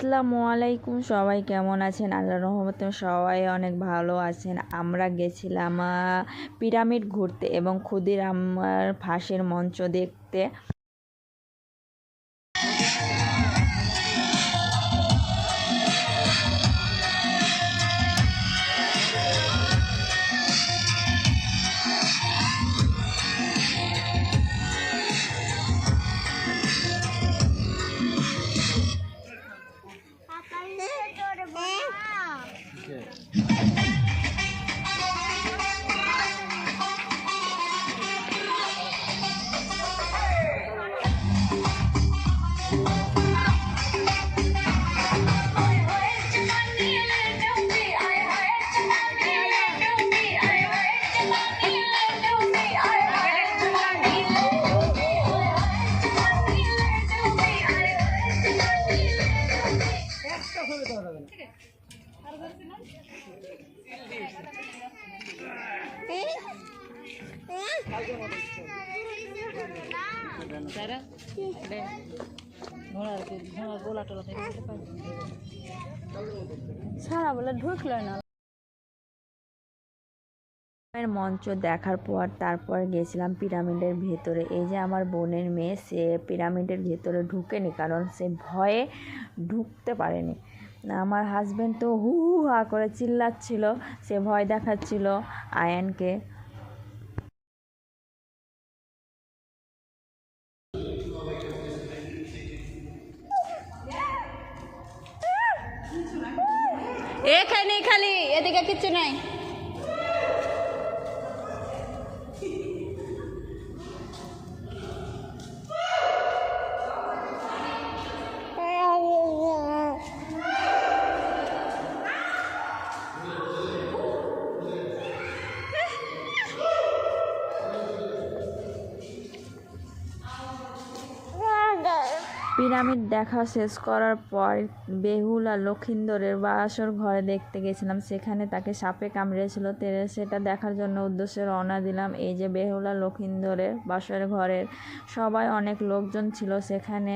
আসসালামু আলাইকুম। সবাই কেমন আছেন? আল্লাহ রহমতে সবাই অনেক ভালো আছেন। আমরা গেছিলাম পিরামিড ঘুরতে এবং ক্ষুদিরামের ফাঁসের মঞ্চ দেখতে। সারা বলে ঢুকলো না। মঞ্চ দেখার পর তারপর গেছিলাম পিরামিডের ভেতরে। এই যে আমার বোনের মেয়ে, সে পিরামিডের ভেতরে ঢুকেনি, কারণ সে ভয়ে ঢুকতে পারেনি। আমার হাজব্যান্ড তো হু হু হা করে চিল্লাচ্ছিল, সে ভয় দেখাচ্ছিল আয়ানকে। এখানে খালি, এদিকে কিছু নাই। পিরামিড দেখা শেষ করার পর বেহুলা লক্ষিন্দরের বাসর ঘরে দেখতে গেছিলাম। সেখানে তাকে সাপে কামড়েছিল। তেরে সেটা দেখার জন্য উদ্দেশ্যে রওনা দিলাম। এই যে বেহুলা লক্ষিন্দরের বাসর ঘরের সবাই অনেক লোকজন ছিল। সেখানে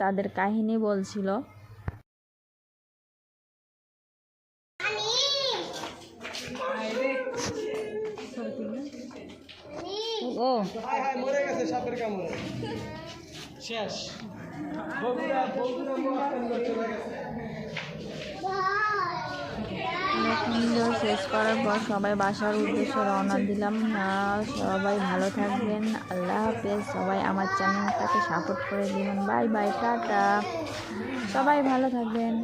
তাদের কাহিনী বলছিল ও। মরে গেছে সাপের কামড়ে। শেষ। বগুড়া বগুড়া চলে গেছে। শেষ করার পর সবাই বাসার উদ্দেশ্যে রওনা দিলাম। না সবাই ভালো থাকবেন। আল্লাহ হাফেজ। সবাই আমার চ্যানেলটাকে সাপোর্ট করে দিবেন বাই বাই, টাটা। সবাই ভালো থাকবেন।